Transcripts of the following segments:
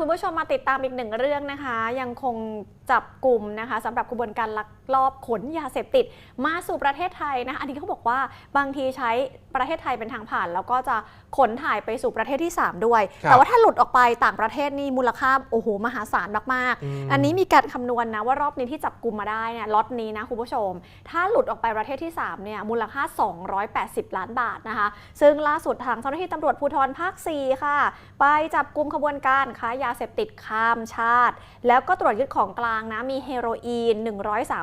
คุณผู้ชมมาติดตามอีกหนึ่งเรื่องนะคะ ยังคงจับกลุ่มนะคะสำหรับกระบวนการลักลอบขนยาเสพติด มาสู่ประเทศไทยนะคะอันนี้เขาบอกว่าบางทีใช้ประเทศไทยเป็นทางผ่าน แล้วก็จะขนถ่ายไปสู่ประเทศที่ 3 ด้วยครับแต่ว่าถ้าหลุดออกไปต่างประเทศนี่มูลค่าโอ้โหมหาศาลมากอืมๆอันนี้มีการคำนวณนะว่ารอบนี้ที่จับกลุ่มมาได้เนี่ยล็อตนี้นะคุณผู้ชม ถ้าหลุดออกไปประเทศที่3เนี่ยมูลค่า 280 ล้านบาทนะคะ ซึ่งล่าสุดทางเจ้าหน้าที่ตำรวจภูธรภาค 4 ค่ะ ไปจับกลุ่มขบวนการค้ายาเสพติดข้ามชาติ แล้วก็ตรวจยึดของกลางนะ มีเฮโรอีน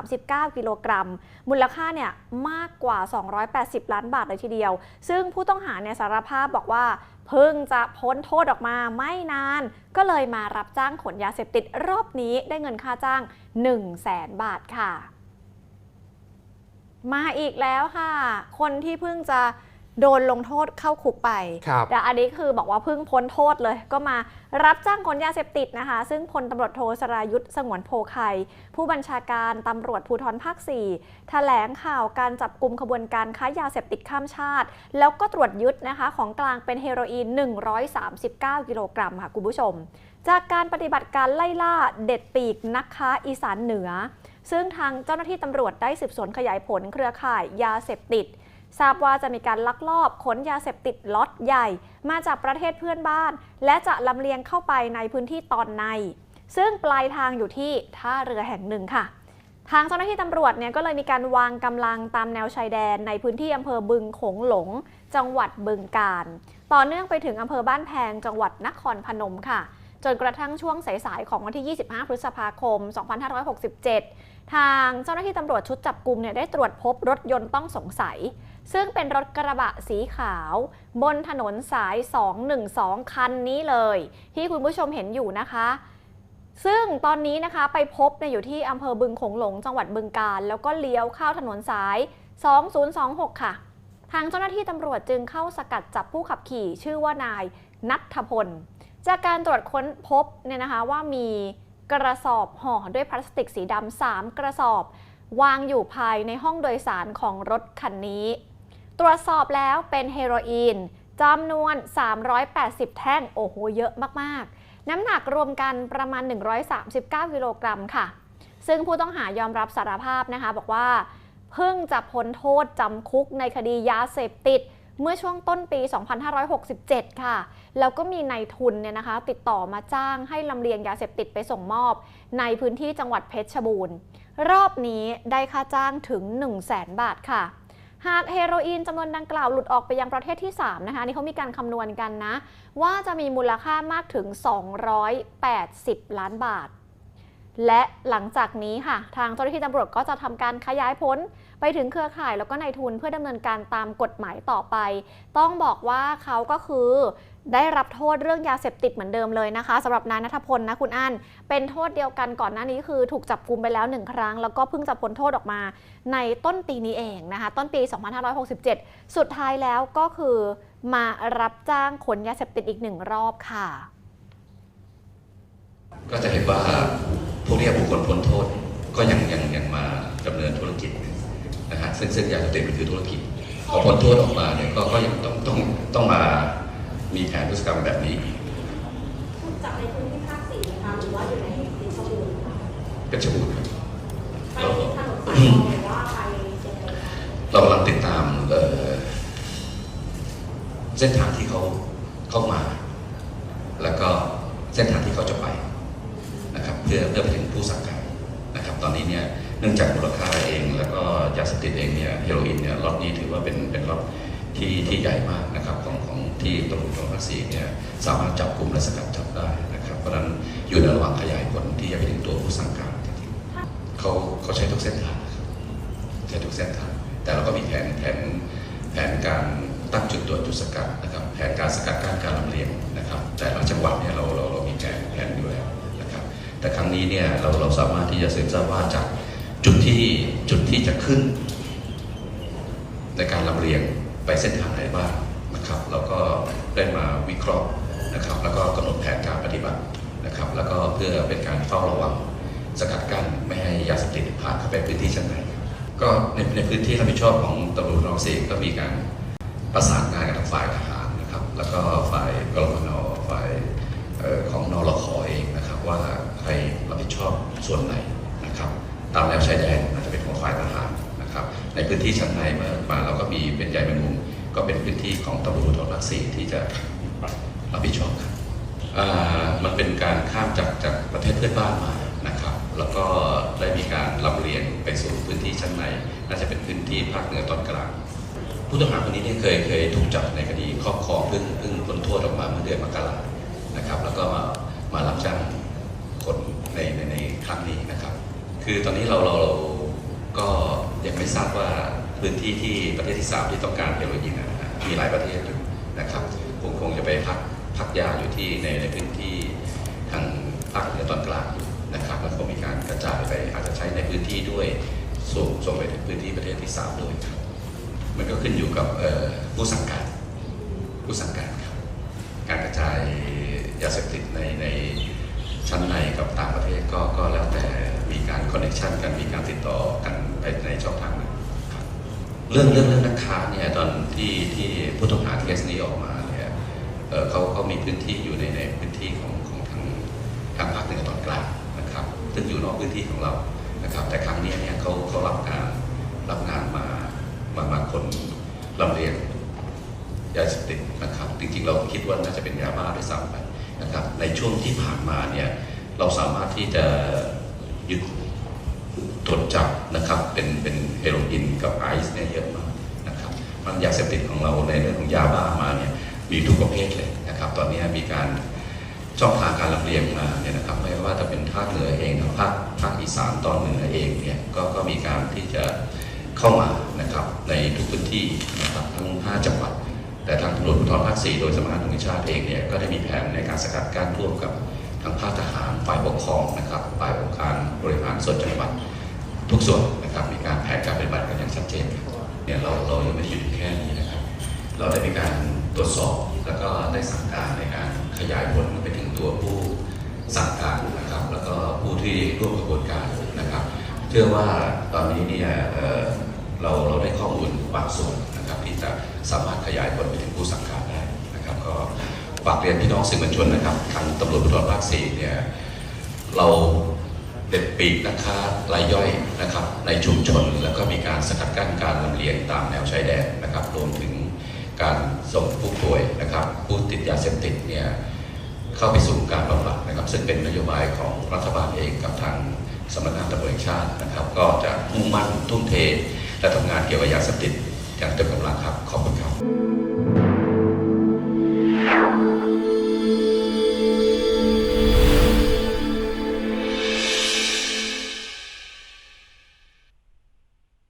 139 กิโลกรัม มูลค่าเนี่ยมากกว่า 280 ล้านบาทเลยทีเดียว ซึ่งผู้ต้องหาเนี่ยสารภาพบอกว่า เพิ่งจะพ้นโทษออกมาไม่นาน ก็เลยมารับจ้างขนยาเสพติดรอบนี้ได้เงินค่าจ้าง 1 0 0 0 0แสนบาทค่ะ มาอีกแล้วค่ะ คนที่เพิ่งจะ โดนลงโทษเข้าคุกไปครับแต่อันนี้คือบอกว่าเพิ่งพ้นโทษเลย ก็มารับจ้างขนยาเสพติดนะคะ ซึ่งพลตำรวจโทสรายุทธ์สงวนโพไข่ผู้บัญชาการตำรวจภูธรภาค 4 แถลงข่าวการจับกลุ่มขบวนการค้ายาเสพติดข้ามชาติ แล้วก็ตรวจยึดนะคะของกลางเป็นเฮโรอีน 139 กิโลกรัมค่ะคุณผู้ชม จากการปฏิบัติการไล่ล่าเด็ดปีกนักค้าอีสานเหนือ ซึ่งทางเจ้าหน้าที่ตำรวจได้สืบสวนขยายผลเครือข่ายยาเสพติด ทราบว่าจะมีการลักลอบขนยาเสพติดล็อตใหญ่ มาจากประเทศเพื่อนบ้าน และจะลำเลียงเข้าไปในพื้นที่ตอนใน ซึ่งปลายทางอยู่ที่ท่าเรือแห่งหนึ่งค่ะ ทางเจ้าหน้าที่ตำรวจเนี่ยก็เลยมีการวางกำลังตามแนวชายแดนในพื้นที่อำเภอบึงโขงหลง จังหวัดบึงกาฬต่อเนื่องไปถึงอำเภอบ้านแพงจังหวัดนครพนมค่ะ จนกระทั่งช่วงสายๆของวันที่ 25 พฤษภาคม 2567 ทางเจ้าหน้าที่ตำรวจชุดจับกลุ่มเนี่ยได้ตรวจพบรถยนต์ต้องสงสัย ซึ่งเป็นรถกระบะสีขาว บนถนนสาย 212 คันนี้เลย ที่คุณผู้ชมเห็นอยู่นะคะ ซึ่งตอนนี้นะคะไปพบเนี่ยอยู่ที่อำเภอบึงโขงหลงจังหวัดบึงกาฬแล้วก็เลี้ยวเข้าถนนสาย 2026 ค่ะ ทางเจ้าหน้าที่ตำรวจจึงเข้าสกัดจับผู้ขับขี่ชื่อว่านายนัทพล จากการตรวจค้นพบเนี่ยนะคะว่ามีกระสอบห่อด้วยพลาสติกสีดำสามกระสอบ วางอยู่ภายในห้องโดยสารของรถคันนี้ ตรวจสอบแล้วเป็นเฮโรอีนจำนวน 380 แท่ง โอ้โห เยอะมาก ๆ น้ำหนักรวมกันประมาณ 139 กิโลกรัมค่ะ ซึ่งผู้ต้องหายอมรับสารภาพนะคะ บอกว่า เพิ่งจะพ้นโทษจำคุกในคดียาเสพติด เมื่อช่วงต้นปี 2567 ค่ะ แล้วก็มีนายทุนเนี่ยนะคะ ติดต่อมาจ้างให้ลำเลียงยาเสพติดไปส่งมอบ ในพื้นที่จังหวัดเพชรบูรณ์ รอบนี้ได้ค่าจ้างถึง 1 0 0 0 0แสนบาทค่ะ หากเฮโรอีนจำนวนดังกล่าวหลุดออกไปยังประเทศที่ 3 นะคะนี่เขามีการคำนวณกันนะ ว่าจะมีมูลค่ามากถึง 280 ล้านบาท และหลังจากนี้ค่ะ ทางเจ้าหน้าที่ตำรวจก็จะทำการขยายผลไปถึงเครือข่ายแล้วก็นายทุนเพื่อดำเนินการตามกฎหมายต่อไป ต้องบอกว่าเขาก็คือ ได้รับโทษเรื่องยาเสพติดเหมือนเดิมเลยนะคะสำหรับนายนัทพลนะคุณอั้นเป็นโทษเดียวกันก่อนหน้านี้คือถูกจับกุมไปแล้วหนึ่งครั้ง แล้วก็เพิ่งจะพ้นโทษออกมา ในต้นปีนี้เองนะคะ ต้นปี 2567 สุดท้ายแล้วก็คือ มารับจ้างขนยาเสพติดอีกหนึ่งรอบค่ะ ก็จะเห็นว่า วกเนี้ยบุคคลพ้นโทษก็ยังยังยังมาดำเนินธุรกิจนะฮะซึ่งซึ่งยาเสพติดมันคือธุรกิจพอพ้นโทษออกมาเนี่ยก็ก็ยังต้องต้องต้องมามีแผนพฤติกรรมแบบนี้อีกถูกจับในพื้นที่ภาคสี่นะคะหรือว่าอยู่ในเพชรบูรณ์คะเป็นชบูรณ์ครับไปที่ถนนสายรองหรือว่าไปยังไงคะเรากำลังติดตามเอ่อเส้นทางที่เขาเข้ามา แล้วก็เส้นทางที่เขาจะไปนะครับเพื่อเพื่อ นะครับตอนนี้เนี่ยเนื่องจากมูลค่าเอง แล้วก็ยาเสพติดเองเนี่ยเฮโรอีนเนี่ยล็อตนี้ถือว่าเป็นเป็นล็อตที่ที่ใหญ่มากนะครับของของที่ตำรวจกองภาคสี่เนี่ยสามารถจับกลุ่มและสกัดจับได้นะครับเพราะนั้นอยู่ในระหว่างขยายผลที่จะไปถึงตัวผู้สั่งการเขาเขาใช้ทุกเส้นทางใช้ทุกเส้นทาง แต่เราก็มีแผนแผนแผนการตั้งจุดตรวจจุดสกัดนะครับแผนการสกัดกั้นการลำเลียงนะครับ แต่ละจังหวัดเนี่ยเราเรา แต่ครั้งนี้เนี่ยเราเราสามารถที่จะสืบทราบว่าจากจุดที่จุดที่จะขึ้น ในการลำเลียงไปเส้นทางไหนบ้างนะครับเราก็ได้มาวิเคราะห์นะครับ แล้วก็กำหนดแผนการปฏิบัตินะครับ แล้วก็เพื่อเป็นการเฝ้าระวังสกัดกั้นไม่ให้ยาเสพติดผ่านเข้าไปพื้นที่ชั้นในก็ในในพื้นที่รับผิดชอบของตำรวจนองเสกก็มีการประสานงานกับทางฝ่ายทหารนะครับ แล้วก็ฝ่ายกรม ส่วนไหนนะครับตามแนวชายแดนอาจจะเป็นของฝ่ายทหารนะครับ ในพื้นที่ชั้นในเมื่อมาเราก็มีเป็นใหญ่เป็นมุมก็เป็นพื้นที่ของตำรวจภูธรภาคสี่ที่จะรับผิดชอบครับมันเป็นการข้ามจากจากประเทศเพื่อนบ้านมานะครับ แล้วก็ได้มีการลำเลียงไปสู่พื้นที่ชั้นในน่าจะเป็นพื้นที่ภาคเหนือตอนกลางผู้ต้องหาคนนี้เนี่ยเคยเคยถูกจับในคดีครอบครองเพิ่งเพิ่งพ้นโทษออกมาเมื่อเดือนมกรานะครับ แล้วก็มามารับจ้างคน ในในในครั้งนี้นะครับ คือตอนนี้เราเราเราก็ยังไม่ทราบว่าพื้นที่ที่ประเทศที่สามที่ต้องการเฮโรอีนมีหลายประเทศอยู่นะครับคงคงจะไปพักพักยาอยู่ที่ในในพื้นที่ทางภาคเหนือตอนกลางอยู่นะครับแล้วก็มีการกระจายไปอาจจะใช้ในพื้นที่ด้วยส่งส่งไปถึงพื้นที่ประเทศที่สามด้วยครับมันก็ขึ้นอยู่กับผู้สั่งการผู้สั่งการครับการกระจายยาเสพติดในใน ชั้นในกับต่างประเทศก็ก็แล้วแต่มีการคอนเนคชันกันมีการติดต่อกันไปในช่องทางนั้นครับเรื่องเรื่องเรื่องนักค้าเนี่ยตอนที่ที่ผู้ต้องหาเคสนี้ออกมาเนี่ยเขาเขามีพื้นที่อยู่ในในพื้นที่ของของทางทางภาคเหนือตอนกลางนะครับ ซึ่งอยู่นอกพื้นที่ของเรานะครับ แต่ครั้งนี้เนี่ยเขาเขารับงานรับงานมามามาคนลำเลียงยาเสพติดนะครับ จริงๆ เราคิดว่าน่าจะเป็นยาบ้าด้วยซ้ำไป นะครับในช่วงที่ผ่านมาเนี่ยเราสามารถที่จะยึดตรวจจับนะครับเป็นเป็นเฮโรอีนกับไอซ์เนี่ยเยอะมากนะครับมันยาเสพติดของเราในเรื่องของยาบ้ามาเนี่ยมีทุกประเภทเลยนะครับ ตอนนี้มีการช่องทางการลำเลียงมาเนี่ยนะครับไม่ว่าจะเป็นภาคเหนือเองหรือภาคภาคอีสานตอนเหนือเองเนี่ยก็ก็มีการที่จะเข้ามานะครับในทุกพื้นที่นะครับทั้ง 5 จังหวัด แต่ทางตำรวจภูธรภาค4โดยสำนักงานตำรวจชาติเองเนี่ยก็ได้มีแผนในการสกัดกั้นร่วมกับทางภาคทหารฝ่ายปกครองนะครับฝ่ายองค์การบริหารส่วนจังหวัดทุกส่วนนะครับมีการแผนการปฏิบัติกันอย่างชัดเจนเนี่ยเราเรายังไม่ได้หยุดแค่นี้นะครับ เราได้มีการตรวจสอบแล้วก็ได้สั่งการในการขยายผลไปถึงตัวผู้สั่งการนะครับ แล้วก็ผู้ที่ร่วมกระบวนการนะครับ เชื่อว่าตอนนี้เนี่ย เราเราได้ข้อมูลบางส่วนนะครับที่จะสามารถขยายผลไปถึงผู้สั่งการได้นะครับก็ฝากเรียนพี่น้องสื่อมวลชนนะครับทางตำรวจภูธรภาคสี่เนี่ยเราเด็ดปีกนะคะรายย่อยนะครับในชุมชนแล้วก็มีการสกัดกั้นการลำเลียงตามแนวชายแดนนะครับรวมถึงการส่งผู้ป่วยนะครับผู้ติดยาเสพติดเนี่ยเข้าไปสู่การบำบัดนะครับ ซึ่งเป็นนโยบายของรัฐบาลเองกับทางสำนักงานตำรวจแห่งชาตินะครับ ก็จะมุ่งมั่นทุ่มเท และทำงานเกี่ยวกับยาเสพติดอย่างเต็มกำลังครับ ขอบคุณครับ